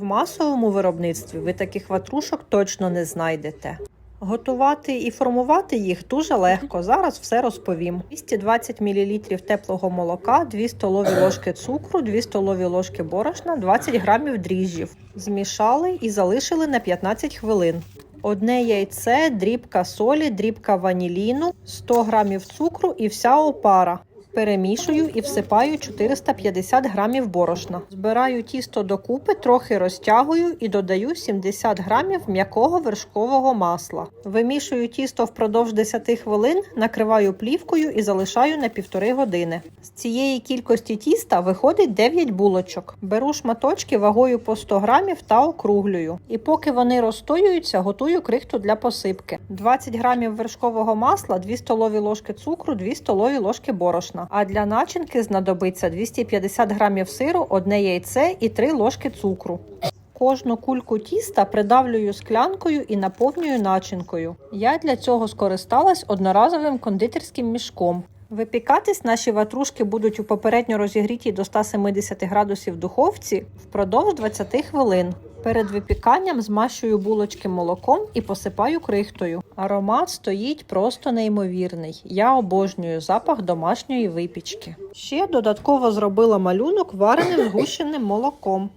В масовому виробництві ви таких ватрушок точно не знайдете. Готувати і формувати їх дуже легко. Зараз все розповім. 220 мл теплого молока, 2 столові ложки цукру, 2 столові ложки борошна, 20 грамів дріжджів. Змішали і залишили на 15 хвилин. Одне яйце, дрібка солі, дрібка ваніліну, 100 грамів цукру і вся опара. Перемішую і всипаю 450 грамів борошна. Збираю тісто докупи, трохи розтягую і додаю 70 грамів м'якого вершкового масла. Вимішую тісто впродовж 10 хвилин, накриваю плівкою і залишаю на півтори години. З цієї кількості тіста виходить 9 булочок. Беру шматочки вагою по 100 грамів та округлюю. І поки вони розстоюються, готую крихту для посипки. 20 грамів вершкового масла, 2 столові ложки цукру, 2 столові ложки борошна. А для начинки знадобиться 250 грамів сиру, одне яйце і 3 ложки цукру. Кожну кульку тіста придавлюю склянкою і наповнюю начинкою. Я для цього скористалась одноразовим кондитерським мішком. Випікатись наші ватрушки будуть у попередньо розігрітій до 170 градусів духовці впродовж 20 хвилин. Перед випіканням змащую булочки молоком і посипаю крихтою. Аромат стоїть просто неймовірний. Я обожнюю запах домашньої випічки. Ще додатково зробила малюнок вареним згущеним молоком.